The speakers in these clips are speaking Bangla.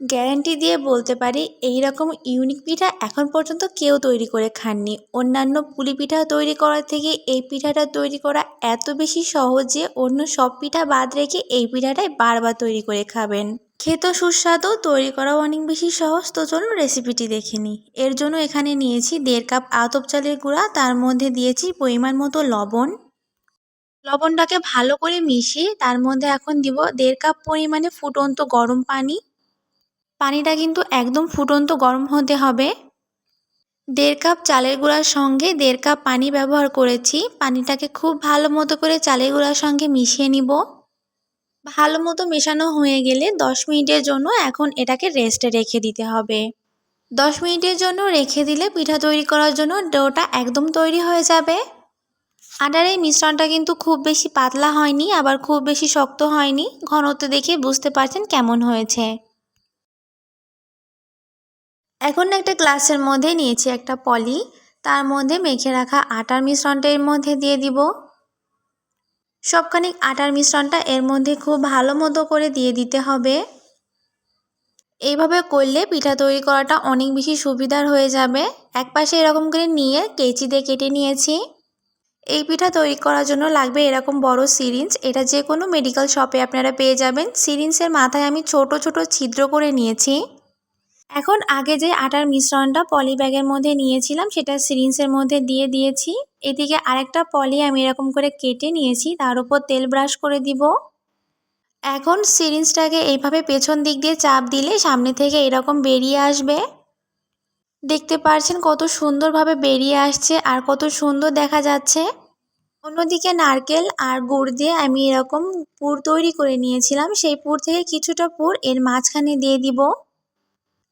গ্যারান্টি দিয়ে বলতে পারি এই রকম ইউনিক পিঠা এখন পর্যন্ত কেউ তৈরি করে খাননি। অন্যান্য পুলি পিঠা তৈরি করার থেকে এই পিঠাটা তৈরি করা এত বেশি সহজ যে অন্য সব পিঠা বাদ রেখে এই পিঠাটাই বারবার তৈরি করে খাবেন। খেতেও সুস্বাদু, তৈরি করাও অনেক বেশি সহজ, তো চলুন রেসিপিটি দেখে নিই। এর জন্য এখানে নিয়েছি দেড় কাপ আতপ চালের গুঁড়া, তার মধ্যে দিয়েছি পরিমাণ মতো লবণ। লবণটাকে ভালো করে মিশিয়ে তার মধ্যে এখন দিব দেড় কাপ পরিমাণে ফুটন্ত গরম পানি। পানিটা কিন্তু একদম ফুটন্ত গরম হতে হবে। দেড় কাপ চালের গুঁড়ার সঙ্গে দেড় কাপ পানি ব্যবহার করেছি। পানিটাকে খুব ভালো মতো করে চালের গুঁড়ার সঙ্গে মিশিয়ে নিব। ভালো মতো মেশানো হয়ে গেলে দশ মিনিটের জন্য এখন এটাকে রেস্টে রেখে দিতে হবে। দশ মিনিটের জন্য রেখে দিলে পিঠা তৈরি করার জন্য ডোটা একদম তৈরি হয়ে যাবে। আটার এই মিশ্রণটা কিন্তু খুব বেশি পাতলা হয়নি, আবার খুব বেশি শক্ত হয়নি। ঘনত্ব দেখে বুঝতে পারছেন কেমন হয়েছে। এখন একটা গ্লাসের মধ্যে নিয়েছি একটা পলি। তার মধ্যে মেখে রাখা আটার মিশ্রণটা এর মধ্যে দিয়ে দিব। সবখানিক আটার মিশ্রণটা এর মধ্যে খুব ভালো মতো করে দিয়ে দিতে হবে। এইভাবে করলে পিঠা তৈরি করাটা অনেক বেশি সুবিধার হয়ে যাবে। এক পাশে এরকম করে নিয়ে কেচি দিয়ে কেটে নিয়েছি। এই পিঠা তৈরি করার জন্য লাগবে এরকম বড় সিরিঞ্জ। এটা যে কোনো মেডিকেল শপে আপনারা পেয়ে যাবেন। সিরিঞ্জের মাথায় আমি ছোট ছোট ছিদ্র করে নিয়েছি। এখন আগে যে আটার মিশ্রণটা পলি ব্যাগের মধ্যে নিয়েছিলাম, সেটা সিরিঞ্জের মধ্যে দিয়ে দিয়েছি। এদিকে আরেকটা পলি আমি এরকম করে কেটে নিয়েছি, তার উপর তেল ব্রাশ করে দিব। এখন সিরিঞ্জটাকে এইভাবে পেছন দিক দিয়ে চাপ দিলে সামনে থেকে এরকম বেরিয়ে আসবে। দেখতে পারছেন কত সুন্দরভাবে বেরিয়ে আসছে আর কত সুন্দর দেখা যাচ্ছে। অন্যদিকে নারকেল আর গুড় দিয়ে আমি এরকম পুর তৈরি করে নিয়েছিলাম, সেই পুর থেকে কিছুটা পুর এর মাঝখানে দিয়ে দিব।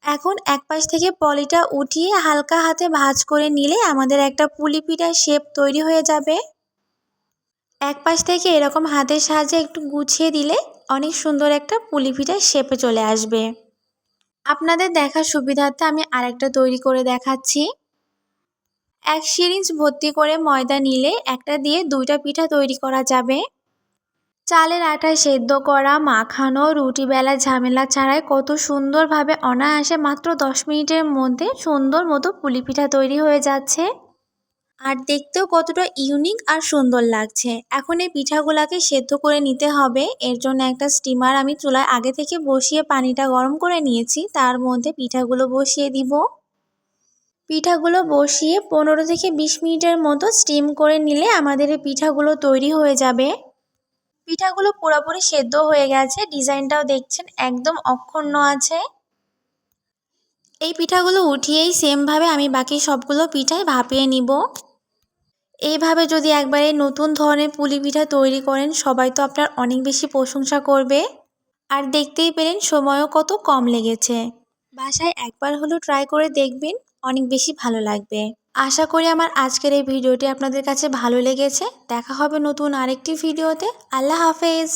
এখন এক পাশ থেকে পলিটা উঠিয়ে হালকা হাতে ভাঁজ করে নিলে আমাদের একটা পুলি পিঠার শেপ তৈরি হয়ে যাবে। এক পাশ থেকে এরকম হাতের সাহায্যে একটু গুছিয়ে দিলে অনেক সুন্দর একটা পুলি পিঠার শেপে চলে আসবে। আপনাদের দেখার সুবিধার্থে আমি আরেকটা তৈরি করে দেখাচ্ছি। এক সিরিঞ্জ ভর্তি করে ময়দা নিলে একটা দিয়ে দুইটা পিঠা তৈরি করা যাবে। চালের আটা সেদ্ধ করা, মাখানো রুটি বেলার ঝামেলা ছাড়াই কত সুন্দরভাবে অনায়াসে মাত্র দশ মিনিটের মধ্যে সুন্দর মতো পুলি পিঠা তৈরি হয়ে যাচ্ছে। আর দেখতেও কতটা ইউনিক আর সুন্দর লাগছে। এখন এই পিঠাগুলাকে সেদ্ধ করে নিতে হবে। এর জন্য একটা স্টিমার আমি চুলায় আগে থেকে বসিয়ে পানিটা গরম করে নিয়েছি। তার মধ্যে পিঠাগুলো বসিয়ে দিব। পিঠাগুলো বসিয়ে পনেরো থেকে বিশ মিনিটের মতো স্টিম করে নিলে আমাদের এই পিঠাগুলো তৈরি হয়ে যাবে। পিঠাগুলো পুরোপুরি সেদ্ধ হয়ে গেছে। ডিজাইনটাও দেখছেন, একদম অক্ষুণ্ণ আছে। এই পিঠাগুলো উঠিয়েই সেমভাবে আমি বাকি সবগুলো পিঠাই ভাপিয়ে নিব। এইভাবে যদি একবারে নতুন ধরনের পুলি পিঠা তৈরি করেন, সবাই তো আপনার অনেক বেশি প্রশংসা করবে। আর দেখতেই পেলেন, সময়ও কত কম লেগেছে। বাসায় একবার হলেও ট্রাই করে দেখবেন, অনেক বেশি ভালো লাগবে। আশা করি আমার আজকের এই ভিডিওটি আপনাদের কাছে ভালো লেগেছে। দেখা হবে নতুন আরেকটি ভিডিওতে। আল্লাহ হাফেজ।